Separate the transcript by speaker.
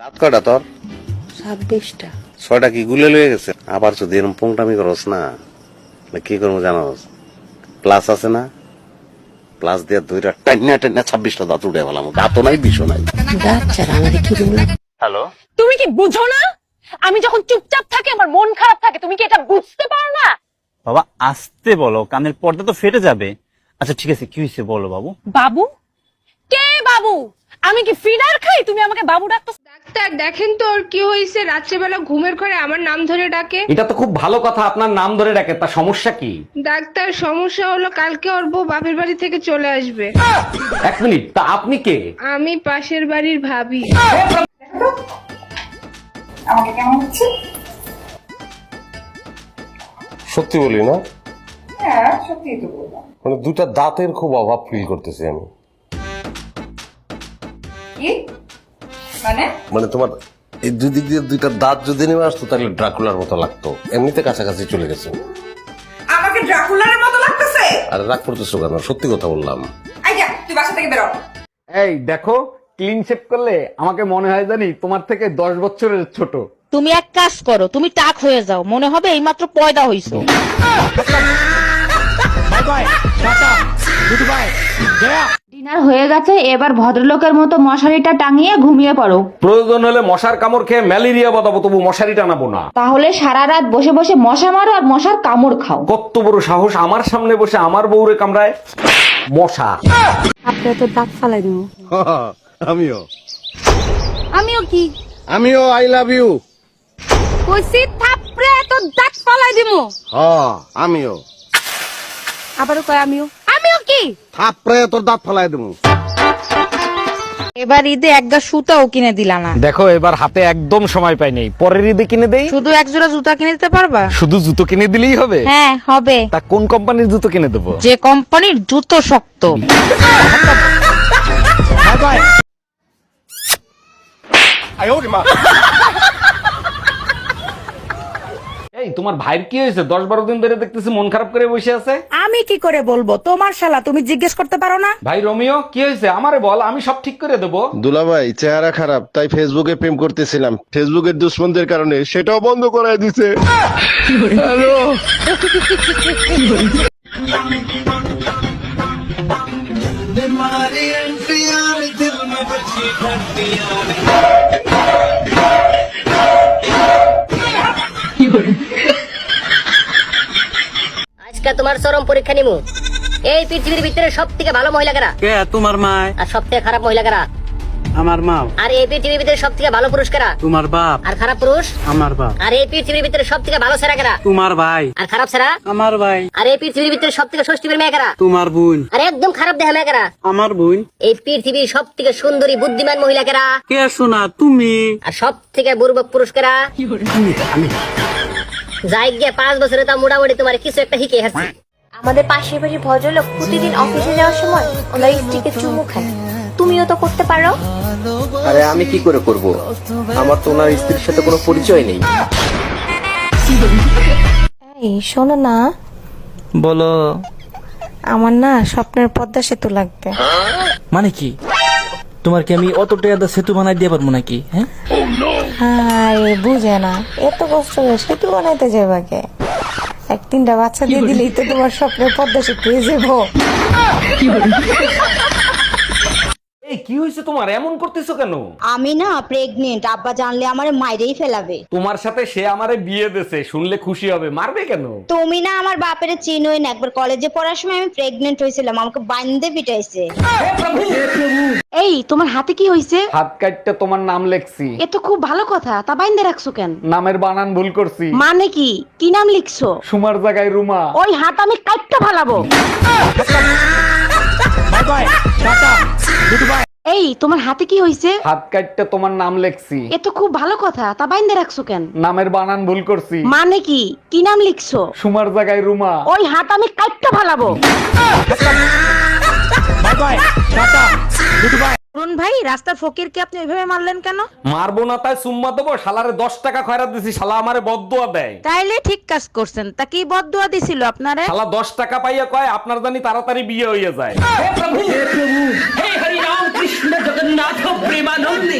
Speaker 1: দাঁত কয়টা তোর?
Speaker 2: ছাব্বিশটা।
Speaker 1: ছয়টা কি গুলে লয়ে গেছে? আবার যদি এরকম পোংটামি করস না কি করব জানোস? প্লাস আছে না? প্লাস দিয়ে দুইটা টাইনা টাইনা ছাব্বিশটা দাঁত উঠে গেলাম। দাঁতও নাই বিষও নাই। হ্যালো?
Speaker 3: তুমি কি বুঝো না? আমি যখন চুপচাপ থাকি আমার মন খারাপ থাকে। তুমি কি এটা বুঝতে পারো না?
Speaker 4: বাবা আসতে বলো কানের পর্দা তো ফেটে যাবে। আচ্ছা ঠিক আছে কি হয়েছে বলো বাবু?
Speaker 3: বাবু? কে বাবু? আমি কি ফিডার খাই? তুমি আমাকে বাবু ডাকতো
Speaker 5: ডাক্তার দেখেন তো ওর কি হয়েছে। রাত্রেবেলা ঘুমের ঘরে আমার নাম ধরে ডাকে।
Speaker 6: এটা তো খুব ভালো কথা আপনার নাম ধরে ডাকে তা সমস্যা কি?
Speaker 5: ডাক্তার সমস্যা হলো কালকে ওর বউ বাপের বাড়ি থেকে চলে আসবে।
Speaker 6: এক মিনিট তা আপনি কে?
Speaker 5: আমি পাশের বাড়ির ভাবি।
Speaker 7: সত্যি বলি না? হ্যাঁ সত্যি তো বললাম। মানে দুটা দাঁতের খুব অভাব ফিল করতেছি আমি। মানে? তোমার এই দুই দিক দিয়ে দুইটা দাঁত যদি নেমে আসতো তাহলে ড্রাকুলার মতো লাগতো। এমনিতে কাছাকাছি চলে গেছে।
Speaker 8: আমাকে ড্রাকুলারের মতো লাগতেছে?
Speaker 7: আর রাগ করতেছো কেন? সত্যি কথা বললাম।
Speaker 8: আইডিয়া তুই বাসা থেকে বেরো।
Speaker 6: এই দেখো ক্লিন শেপ করলে আমাকে মনে হয় জানি তোমার থেকে দশ বছরের ছোট।
Speaker 9: তুমি এক কাজ করো তুমি টাক হয়ে যাও। মনে হবে এইমাত্র পয়দা হইছো।
Speaker 10: ডিনার হয়ে গেছে এবার ভদ্রলোকের মতো মশারিটা টাঙিয়ে ঘুমিয়ে পড়ো।
Speaker 6: প্রয়োজন হলে মশার কামড় খেয়ে ম্যালেরিয়া বাদাবো তবু মশারি টানাবো না।
Speaker 10: তাহলে সারা রাত বসে বসে মশা মারো আর মশার কামড় খাও।
Speaker 6: কত বড় সাহস আমার সামনে বসে আমার বউরে কামড়ায়। মশা।
Speaker 2: আপনার তো দাঁত ফালাই দিব।
Speaker 7: আমিও।
Speaker 9: আমিও কি?
Speaker 7: আমিও আই লাভ ইউ
Speaker 9: কইছি থাপড়ে তো দাঁত ফালাই দিমু
Speaker 7: হ্যাঁ আমিও।
Speaker 9: আবারও কয় আমিও? কি?
Speaker 7: থাপড়ে তোর দাঁত ফেলাই দেবো।
Speaker 9: এবার ঈদে একটা সুতাও কিনে দিলা না।
Speaker 6: দেখো এবার হাতে একদম সময় পাই নেই। পরের ঈদে কিনে দেই?
Speaker 9: শুধু এক জোড়া জুতা কিনে দিতে পারবা?
Speaker 6: শুধু জুতো কিনে দিলেই হবে?
Speaker 9: হ্যাঁ হবে।
Speaker 6: তা কোন কোম্পানির জুতো কিনে দেবো?
Speaker 9: যে কোম্পানির জুতো শক্ত।
Speaker 6: তোমার ভাইয়ের কি হয়েছে? দশ বারো দিন ধরে দেখতেছি মন খারাপ করে বসে আছে।
Speaker 9: আমি কি করে বলব? তোমার শালা তুমি জিজ্ঞেস করতে পারো না?
Speaker 6: ভাই রোমিও কি হয়েছে? আমারে বল আমি সব ঠিক করে দেবো।
Speaker 7: দুলাভাই চেহারা খারাপ তাই ফেসবুকে প্রেম করতেছিলাম। ফেসবুকের দুশ্মনদের কারণে সেটাও বন্ধ করাই দিছে।
Speaker 3: আজকে তোমার চরম পরীক্ষা নিমু। এই পৃথিবীর ভিতরে সব থেকে ভালো মহিলা কারা
Speaker 4: কে তোমার মা
Speaker 3: আর সব থেকে খারাপ মহিলা কারা
Speaker 4: আমার মা।
Speaker 3: আর এই পৃথিবীর ভিতরে সব থেকে ভালো পুরুষ কারা
Speaker 4: তোমার বাপ।
Speaker 3: আর খারাপ পুরুষ?
Speaker 4: আমার বাপ।
Speaker 3: আর এই পৃথিবীর ভিতরে সব থেকে ভালো সেরা কারা
Speaker 4: তোমার ভাই।
Speaker 3: আর খারাপ সেরা?
Speaker 4: আমার ভাই।
Speaker 3: আর এই পৃথিবীর ভিতরে সব থেকে ষষ্ঠীর মেয়ে কারা
Speaker 4: তোমার বোন।
Speaker 3: আর একদম খারাপ দেহা মেয়ে কারা
Speaker 4: আমার বোন।
Speaker 3: এই পৃথিবীর সব থেকে সুন্দরী বুদ্ধিমান মহিলা কারা
Speaker 4: কে শোনা তুমি?
Speaker 3: আর সব থেকে বুর্বক পুরুষ কারা যাই গিয়ে পাঁচ বছরে তা মোটামুটি তোমার কিছু একটা হিকে হাসছি
Speaker 10: আমাদের পাশের বাড়ির ভদ্রলোক প্রতিদিন অফিসে যাওয়ার সময় ওনার স্ত্রীকে চুমু খায়। তুমিও তো করতে পারো।
Speaker 11: আরে আমি কি করে করব? আমার তো ওনার স্ত্রীর সাথে কোনো পরিচয় নেই।
Speaker 10: এই শোনো না।
Speaker 11: বলো।
Speaker 10: আমার না স্বপ্নের পদ্মা সেতু লাগবে।
Speaker 11: মানে কি? তোমার কি আমি অত টাকা সেতু বানাই দিয়ে পারব নাকি হ্যাঁ?
Speaker 10: হায় বুঝে না। এত কষ্ট করে সেতু বানাইতে যাবাকে এক তিনটা বাচ্চা দিয়ে দিলেই তো তোমার স্বপ্নের পদ্মা সেতু হয়ে যাব
Speaker 6: কি হয়েছে তোমার? এমন করতেছো কেন?
Speaker 9: আমি না প্রেগনেন্ট আব্বা জানলে আমার মাইরেই ফেলাবে।
Speaker 6: তোমার সাথে সে আমারে বিয়ে দেছে শুনলে খুশি হবে। মারবে কেন?
Speaker 9: তুমি না আমার বাপের চিনোই না। একবার কলেজে পড়ার সময় আমি প্রেগনেন্ট হয়েছিলাম আমাকে বান্ধে পিটাইছে।
Speaker 10: এই তোমার হাতে কি হয়েছে
Speaker 6: হাত কাটতে তোমার নাম লেখছি।
Speaker 10: এ তো খুব ভালো কথা তা বাইন্দে রাখছো কেন?
Speaker 6: নামের বানান ভুল করছি।
Speaker 10: মানে কি? কি নাম লিখছো?
Speaker 6: সুমার জায়গায় রুমা।
Speaker 10: ওই হাত আমি কাটতে ফালাবো এই তোমার হাতে কি হয়েছে
Speaker 6: হাত কাটতে তোমার নাম লেখছি।
Speaker 10: এ তো খুব ভালো কথা তা বাইন্দে রাখছো কেন?
Speaker 6: নামের বানান ভুল করছি।
Speaker 10: মানে কি? কি নাম লিখছো?
Speaker 6: সুমার জায়গায় রুমা।
Speaker 10: ওই হাত আমি কাটতে ফালাবো
Speaker 9: অরুণ ভাই রাস্তার ফকিরকে আপনি ওইভাবে মারলেন কেন?
Speaker 6: মারবো না তাই সুম্মা দেবো শালারে দশ টাকা খয়রাত দিছি শালা আমারে বদুয়া দেয়।
Speaker 9: তাইলে ঠিক কাজ করছেন তা কি বদুয়া দিছিল আপনারে?
Speaker 6: শালা দশ টাকা পাইয়া কয় আপনার জানি তাড়াতাড়ি বিয়ে হইয়া যায়। কৃষ্ণ জগন্নাথ প্রেমানন্দে।